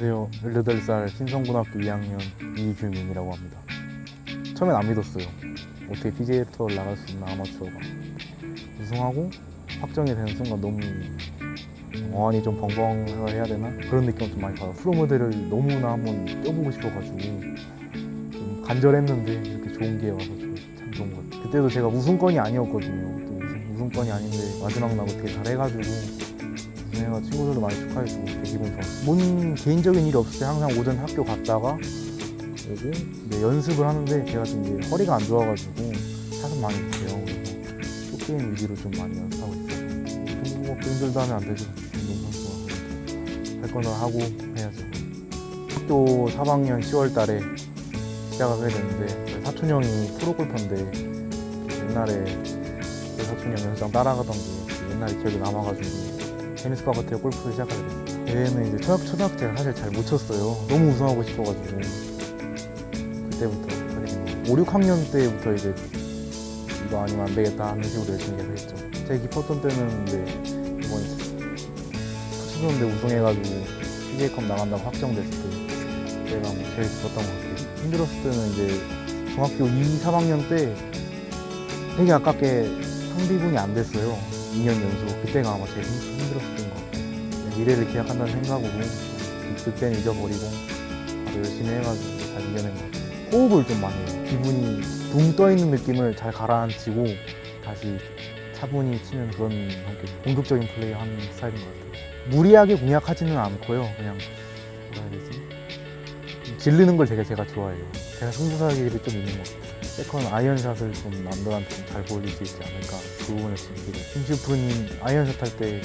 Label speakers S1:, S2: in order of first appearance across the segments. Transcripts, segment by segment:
S1: 안녕하세요. 18살 신성고등학교 2학년 이규민이라고 합니다. 처음엔 안 믿었어요. 어떻게 BJ 투어를 나갈 수 있나 아마추어가. 우승하고 확정이 되는 순간 너무 어안이 좀 벙벙해야 되나? 그런 느낌을 좀 많이 받아. 프로 무대를 너무나 한번 뛰어보고 싶어가지고 좀 간절했는데 이렇게 좋은 기회 와서 좀참 좋은 것 같아요. 그때도 제가 우승권이 아니었거든요. 또 우승, 우승권이 아닌데 마지막 날 어떻게 잘해가지고 우승해가 친구들도 많이 축하해주고 되게 기분 좋았어요. 뭔 개인적인 일이 없을 때 항상 오전 학교 갔다가 오고 이제 연습을 하는데 제가 좀 이제 허리가 안 좋아가지고 샷은 많이 못해요. 그래서 쇼게임 위주로 좀 많이 연습하고 있어요. 중국어도 힘들다 하면 안 되죠. 운동선수가. 할 거는 하고 해야죠. 학교 3학년 10월 달에 시작을 하게 됐는데 저희 사촌 형이 프로골퍼인데 옛날에 그 사촌 형 연습장 따라가던 게 옛날에 기억이 남아가지고 재밌을 것 같아요. 골프를 시작하게 됐어요 대회는 이제 초등, 초등학생 사실 잘 못 쳤어요. 너무 우승하고 싶어가지고. 그때부터 하게 된 거예요 5, 6학년 때부터 이제 이거 아니면 안 되겠다 하는 식으로 열심히 계속 했죠. 제일 기뻤던 때는 이제 이번에 터치선대 우승해가지고 CJ컵 나간다고 확정됐을 때 그때가 뭐 제일 기뻤던 것 같아요. 힘들었을 때는 이제 중학교 2, 3학년 때 되게 아깝게 상비군이 안 됐어요. 2년 연속. 그때가 아마 제일 힘- 힘들었던 것 같아요. 미래를 기약한다는 생각으로 그때는 잊어버리고 바로 열심히 해가지고 잘 이겨낸 것 같아요. 호흡을 좀 많이 해요. 기분이 붕 떠있는 느낌을 잘 가라앉히고 다시 차분히 치는 그런 성격 공격적인 플레이 하는 스타일인 것 같아요. 무리하게 공략하지는 않고요. 그냥 뭐라 해야 되지 질르는 걸 되게 제가 좋아해요. 제가 승부사기를 좀 있는 것 같아요. 세컨 아이언샷을 좀 남들한테 좀잘 보여줄 수 있지 않을까. 그 부분을 지금 기대 김슈 프로님 아이언샷 할 때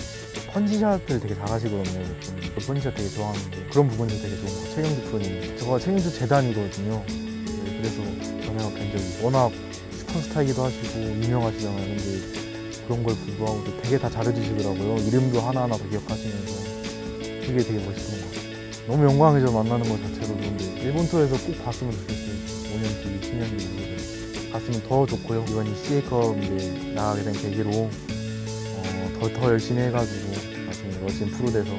S1: 펀치샷을 되게 잘하시거든요 저는 그 펀치샷 되게 좋아하는데 그런 부분이 되게 좋은 것 같아요. 최경주 프로님 저가 최경주 재단이거든요. 네, 그래서 전화가 뵌 적이 워낙 슈퍼스타이기도 하시고 유명하시잖아요. 근데 그런 걸 불구하고 되게 다 잘해주시더라고요. 이름도 하나하나 다 기억하시면서. 그게 되게 멋있는 것 같아요. 너무 영광이죠 만나는 것 자체로 그런데 일본 투어에서 꼭 봤으면 좋겠어요. 5년 뒤, 10년 뒤 갔으면 더 좋고요. 이번 이 CA컵 이제 나가게 된 계기로 어, 더, 더 열심히 해가지고 나중에 멋진 프로 돼서